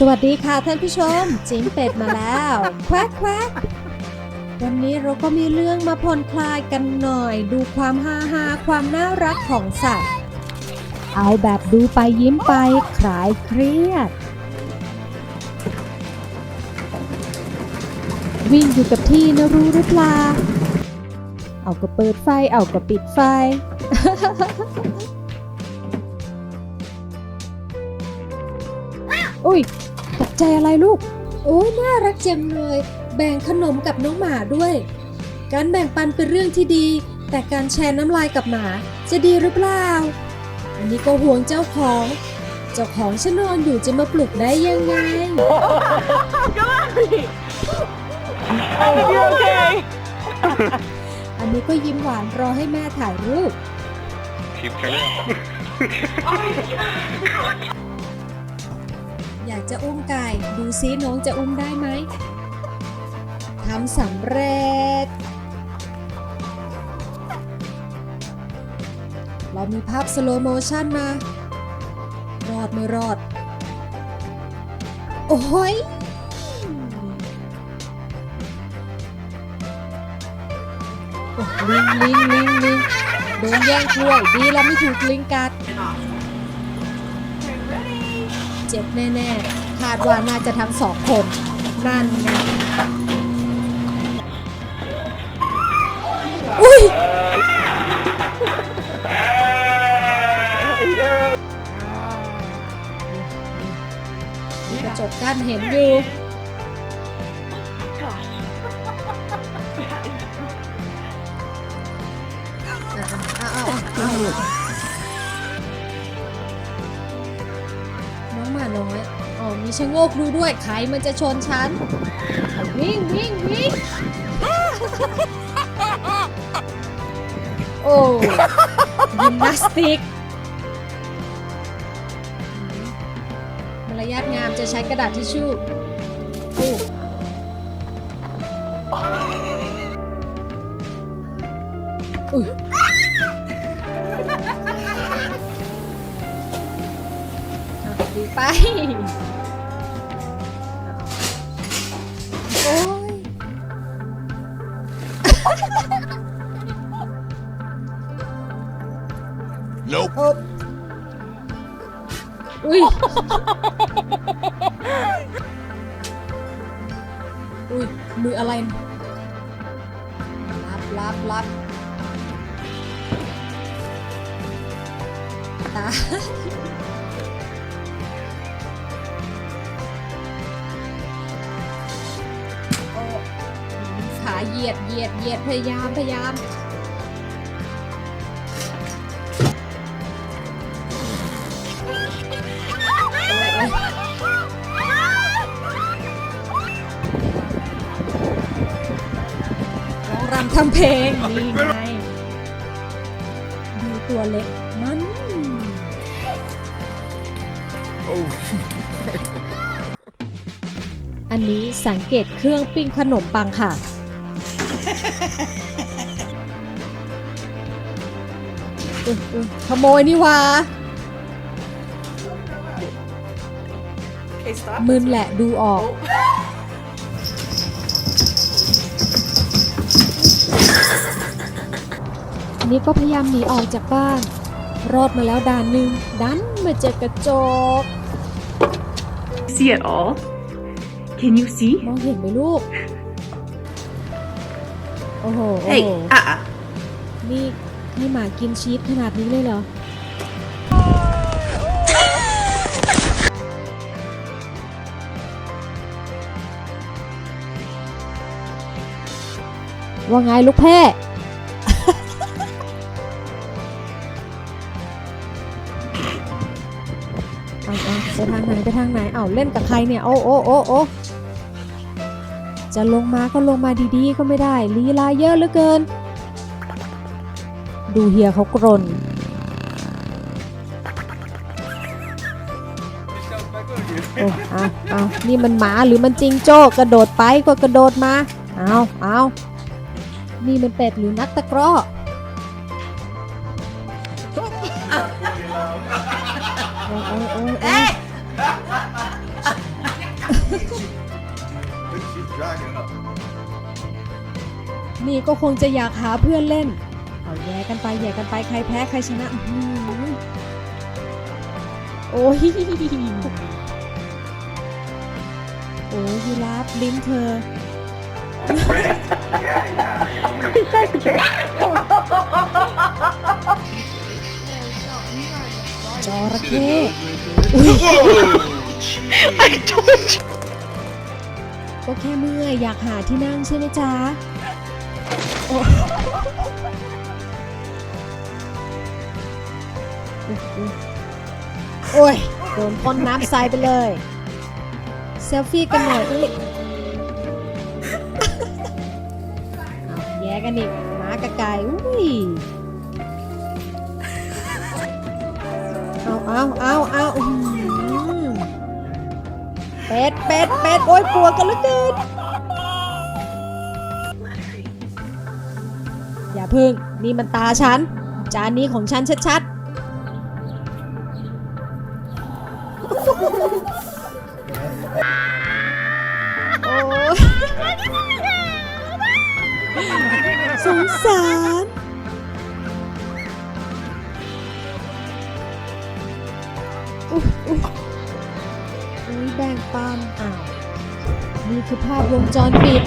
สวัสดีค่ะท่านผู้ชม จิ๋มเป็ดมาแล้วแควแคววันนี้เราก็มีเรื่องมาผ่อนคลายกันหน่อย ดูความฮาฮาความน่ารักของสัตว์ เอาแบบดูไปยิ้มไปคลายเครียด วิ่งอยู่กับที่นะรู้หรือเปล่าเอาก็เปิดไฟเอาก็ปิดไฟอุ้ย ตกใจอะไรลูก โอ้ยน่ารักจังเลย แบ่งขนมกับน้องหมาด้วย การแบ่งปันเป็นเรื่องที่ดี แต่การแชร์น้ำลายกับหมาจะดีหรือเปล่า อันนี้ก็ห่วงเจ้าของ เจ้าของฉันนอนอยู่จะมาปลุกได้ยังไง You okay? อันนี้ก็ยิ้มหวานรอให้แม่ถ่ายรูป Keep coming. อยากจะอุ้มไก่ ดูซิน้องจะอุ้มได้ไหมทำสำเร็จ เรามีภาพสโลโมชันมา รอดไม่รอด โอ้ยโอ้ลิงลิงลิงลิงโดนแย่งกล้วย ดีแล้วไม่ถูกลิงกัด เจ็บแน่ๆคาดว่าน่าจะทั้งสองคนนั่นไงอุ้ยมีกระจกกั้นเห็นอยู่เอาเอาเอา มีชะโงกดูด้วยใครมันจะชนฉัน วิ่งวิ่งวิ่งโอ้ยิมนาสติกมารยาทงามจะใช้กระดาษทิชชู่โอ้อุ้ยดีไป Nope. โอ๊บอุ้ย อุ้ย มืออะไรรับรับรับตา ขาเหยียดเหยียดเหยียดพยายามพยายาม ร้องรำทำเพลงนี่ไงดูตัวเล็กมัน Oh. อันนี้สังเกตเครื่องปิ้งขนมปังค่ะ ขโมยนี่วา Okay, stop. มึนแหละดูออก อันนี้ก็พยายามหนีออกจากบ้าน รอดมาแล้วด่านหนึ่งดันมาเจอกระจก See it all? Can you see? มองเห็นไหมลูก โอ้โหโอ้ Hey, โห uh-uh. นี่ ให้หมากินชีสขนาดนี้เลยเหรอ ว่าไงลูกแพ้เอาเอาไปทางไหนไปทางไหน เอาเล่นกับใครเนี่ย โอ้โอ้โอ้โอ้จะลงมาก็ลงมาดีๆ ก็ไม่ได้ ลีลาเยอะเหลือเกิน ดูเฮียเขากรนโอ้เอาเอานี่มันหมาหรือมันจริงโจ้กระโดดไปก็กระโดดมา เอาเอานี่มันเป็ดหรือนักตะกร้อโอ้ยโอ้ยโอ้ยโอ้ย She's dragging up. นี่ก็คงจะอยากหาเพื่อนเล่น เอาแย่กันไปแย่กันไปใครแพ้ใครชนะอื้อหือโอ้ยโอ้ยยีราฟลิ้นเธอจระเข้ I told you. ก็แค่เมื่อยอยากหาที่นั่งใช่ไหมจ๊ะ โอ้ยโดนพ่นน้ำใสไปเลย เซลฟี่กันหน่อยอีกแย่กันอีกหมากระไก่อุ้ย เอาเอาเอาเอาเป็ดเป็ดเป็ดโอ้ยปวดกันเหลือเกินอย่าพึ่ง นี่มันตาฉัน จานนี้ของฉันชัดๆ ยสงสาร อุ๊ยอุ๊ยอุ๊ยแบ่งปันอ้าว นี่คือภาพวงจรปิด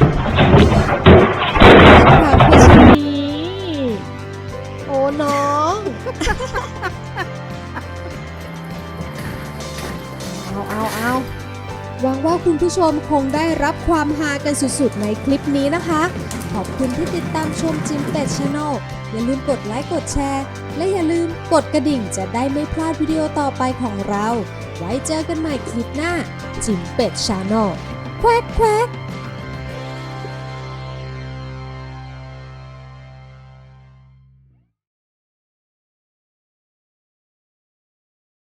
ฝากเพชรนี้ โอ้น้อง หวังว่าคุณผู้ชมคงได้รับความฮากันสุดๆ ในคลิปนี้นะคะ ขอบคุณที่ติดตามชมจิมเป็ดชาแนลอย่าลืมกดไลค์กดแชร์ และอย่าลืมกดกระดิ่งจะได้ไม่พลาดวิดีโอต่อไปของเรา ไว้เจอกันใหม่คลิปหน้า จิมเป็ดชาแนลแควกแควก